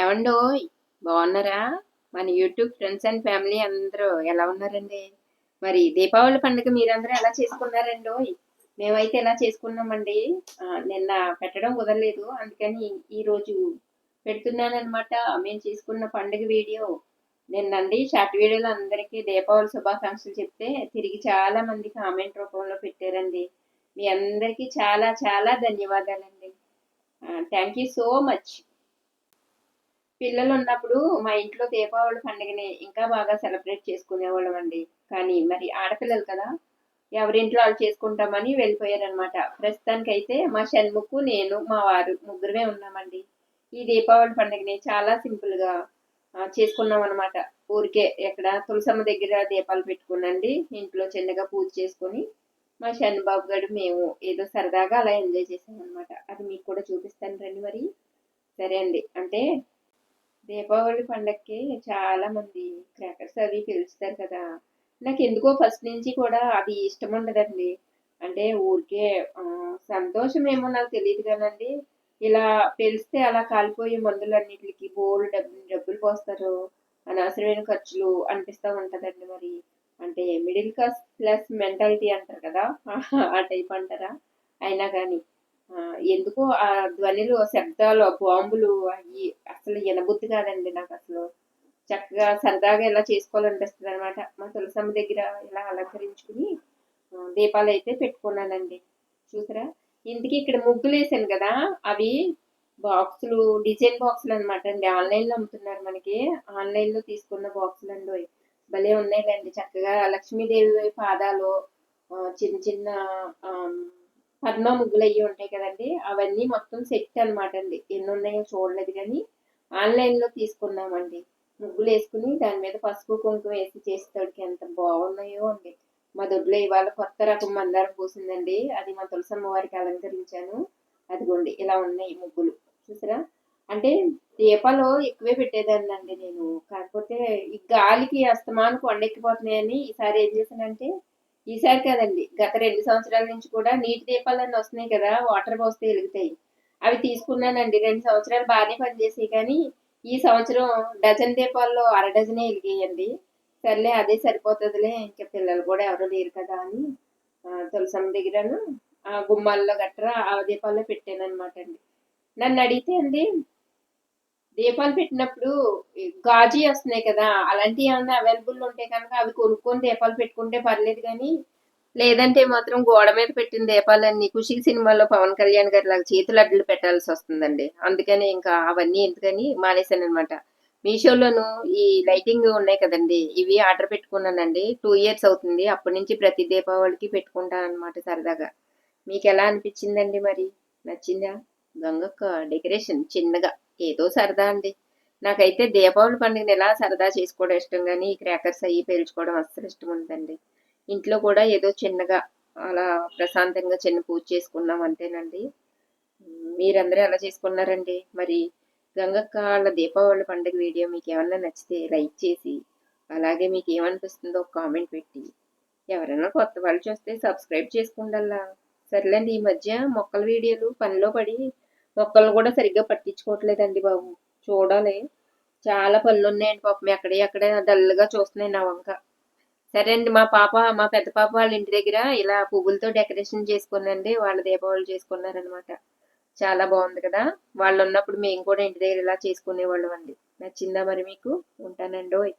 ఏమండో? బాగున్నారా? మన యూట్యూబ్ ఫ్రెండ్స్ అండ్ ఫ్యామిలీ అందరూ ఎలా ఉన్నారండి? మరి దీపావళి పండుగ మీరందరూ ఎలా చేసుకున్నారండో మేమైతే ఎలా చేసుకున్నామండి? నిన్న పెట్టడం కుదరలేదు. అందుకని ఈరోజు పెడుతున్నానమాట మేము చేసుకున్న పండుగ వీడియో. నిన్నండి షార్ట్ వీడియోలో అందరికీ దీపావళి శుభాకాంక్షలు చెప్తే తిరిగి చాలా మంది కామెంట్ రూపంలో పెట్టారండి. మీ అందరికీ చాలా చాలా ధన్యవాదాలండి. థ్యాంక్ యూ సో మచ్ పిల్లలు ఉన్నప్పుడు మా ఇంట్లో దీపావళి పండుగని ఇంకా బాగా సెలబ్రేట్ చేసుకునేవాళ్ళం అండి. కానీ మరి ఆడపిల్లలు కదా ఎవరింట్లో వాళ్ళు చేసుకుంటామని వెళ్ళిపోయారనమాట ప్రస్తుతానికైతే మా షణ్ముఖు నేను మా వారు ముగ్గురమే ఉన్నామండి. ఈ దీపావళి పండుగని చాలా సింపుల్గా చేసుకున్నాం అనమాట ఊరికే ఎక్కడ తులసమ్మ దగ్గర దీపాలు పెట్టుకునండి ఇంట్లో చిన్నగా పూజ చేసుకొని మా షణ్బాబు గారు మేము ఏదో సరదాగా అలా ఎంజాయ్ చేసాం అనమాట అది మీకు కూడా చూపిస్తాను రండి మరి. సరే అండి. అంటే దీపావళి పండక్కి చాలామంది క్రాకర్స్ అవి పిలుస్తారు కదా. నాకు ఎందుకో ఫస్ట్ నుంచి కూడా అది ఇష్టం ఉండదండి. అంటే ఊరికే సంతోషం ఏమో నాకు తెలియదు కానండి. ఇలా పిలిస్తే అలా కాలిపోయే మందులన్నిటికి బోర్డు డబ్బు డబ్బులు పోస్తారు. అనవసరమైన ఖర్చులు అనిపిస్తూ ఉంటుందండి మరి. అంటే మిడిల్ క్లాస్ ప్లస్ మెంటాలిటీ అంటారు కదా. ఆ టైప్ అంటారా? అయినా కానీ. ఎందుకో ఆ ధ్వనిలు శబ్దాలు ఆ బాంబులు అవి అసలు వినబుద్ధి కాదండి నాకు అసలు. చక్కగా సరదాగా ఇలా చేసుకోవాలనిపిస్తుంది అనమాట మా తులసమ్మ దగ్గర ఇలా అలంకరించుకుని దీపాలు అయితే పెట్టుకున్నానండి. చూసారా? ఇంటికి ఇక్కడ ముగ్గులు వేసాను కదా అవి బాక్సులు డిజైన్ బాక్సులు అనమాట అండి. ఆన్లైన్లో అమ్ముతున్నారు మనకి. ఆన్లైన్లో తీసుకున్న బాక్సులు అండి భలే ఉన్నాయిలేండి. చక్కగా లక్ష్మీదేవి పాదాలు చిన్న చిన్న పద్మ ముగ్గులు అయ్యి ఉంటాయి కదండి. అవన్నీ మొత్తం సెట్ అన్నమాట అండి. ఎన్ని ఉన్నాయో చూడలేదు కానీ ఆన్లైన్లో తీసుకున్నామండి. ముగ్గులు వేసుకుని దాని మీద పసుపు కుంకుమ వేసి చేసేటోడికి ఎంత బాగున్నాయో అండి. మా దొడ్లో ఇవాళ కొత్త రకం మందారం పూసిందండి. అది మా తులసమ్మ వారికి అలంకరించాను అదిగోండి ఇలా ఉన్నాయి ముగ్గులు. చూసారా? అంటే దీపాలు ఎక్కువే పెట్టేదాన్ని అండి నేను. కాకపోతే ఈ గాలికి అస్తమాను కొండెక్కిపోతున్నాయని ఈసారి ఏం చేశానంటే ఈసారి కదండి. గత రెండు సంవత్సరాల నుంచి కూడా నీటి దీపాలన్నీ వస్తున్నాయి కదా వాటర్ పోస్తే వెలుగుతాయి. అవి తీసుకున్నానండి. రెండు సంవత్సరాలు బాగానే పనిచేసాయి కానీ ఈ సంవత్సరం డజన్ దీపాల్లో అర డజనే వెలిగేయండి. సర్లే అదే సరిపోతుందిలే ఇంకా పిల్లలు కూడా ఎవరు లేరు కదా అని తులసమ్మ దగ్గరను ఆ గుమ్మాల్లో గట్రా ఆ దీపాల్లో పెట్టాను అనమాట అండి. నన్ను అడిగితే అండి దీపాలు పెట్టినప్పుడు గాజు వస్తున్నాయి కదా అలాంటివి ఏమైనా అవైలబుల్ ఉంటే కనుక అవి కొనుక్కొని దీపాలు పెట్టుకుంటే పర్లేదు కానీ లేదంటే మాత్రం గోడ మీద పెట్టిన దీపాలన్నీ ఖుషి సినిమాలో పవన్ కళ్యాణ్ గారి లాగా చేతులు అడ్డులు పెట్టాల్సి వస్తుందండి. అందుకని ఇంకా అవన్నీ ఎందుకని మానేశాను అనమాట మీషోలోను ఈ లైటింగ్ ఉన్నాయి కదండి ఇవి ఆర్డర్ పెట్టుకున్నానండి. టూ ఇయర్స్ అవుతుంది అప్పటి నుంచి ప్రతి దీపావళికి పెట్టుకుంటాను అనమాట సరదాగా. మీకు ఎలా అనిపించిందండి మరి? నచ్చిందా? గంగక్క డెకరేషన్ చిన్నగా. ఏదో సరదా అండి. నాకైతే దీపావళి పండుగని ఎలా సరదా చేసుకోవడం ఇష్టం కానీ ఈ క్రాకర్స్ అయ్యి పేల్చుకోవడం అస్సలు ఇష్టం ఉందండి ఇంట్లో కూడా ఏదో చిన్నగా అలా ప్రశాంతంగా చిన్న పూజ చేసుకున్నాం అంతేనండి. మీరందరూ ఎలా చేసుకున్నారండి? మరి గంగక్క వాళ్ళ దీపావళి పండుగ వీడియో మీకు ఏమన్నా నచ్చితే లైక్ చేసి అలాగే మీకు ఏమనిపిస్తుందో కామెంట్ పెట్టి ఎవరైనా కొత్త వాళ్ళు చూస్తే సబ్స్క్రైబ్ చేసుకుండల్లా. సర్లేండి ఈ మధ్య మొక్కల వీడియోలు పనిలో పడి మొక్కలు కూడా సరిగ్గా పట్టించుకోవట్లేదండి బాబు. చూడాలి. చాలా పనులు ఉన్నాయండి పాపం. అక్కడే ఎక్కడ డల్గా చూస్తున్నాయి నా వంక. సరే అండి మా పాప మా పెద్ద పాప వాళ్ళ ఇంటి దగ్గర ఇలా పువ్వులతో డెకరేషన్ చేసుకునండి వాళ్ళ దీపావళి చేసుకున్నారనమాట చాలా బాగుంది కదా. వాళ్ళు ఉన్నప్పుడు మేము కూడా ఇంటి దగ్గర ఇలా చేసుకునేవాళ్ళం అండి నచ్చిందా మరి మీకు? ఉంటానండి ఓయ్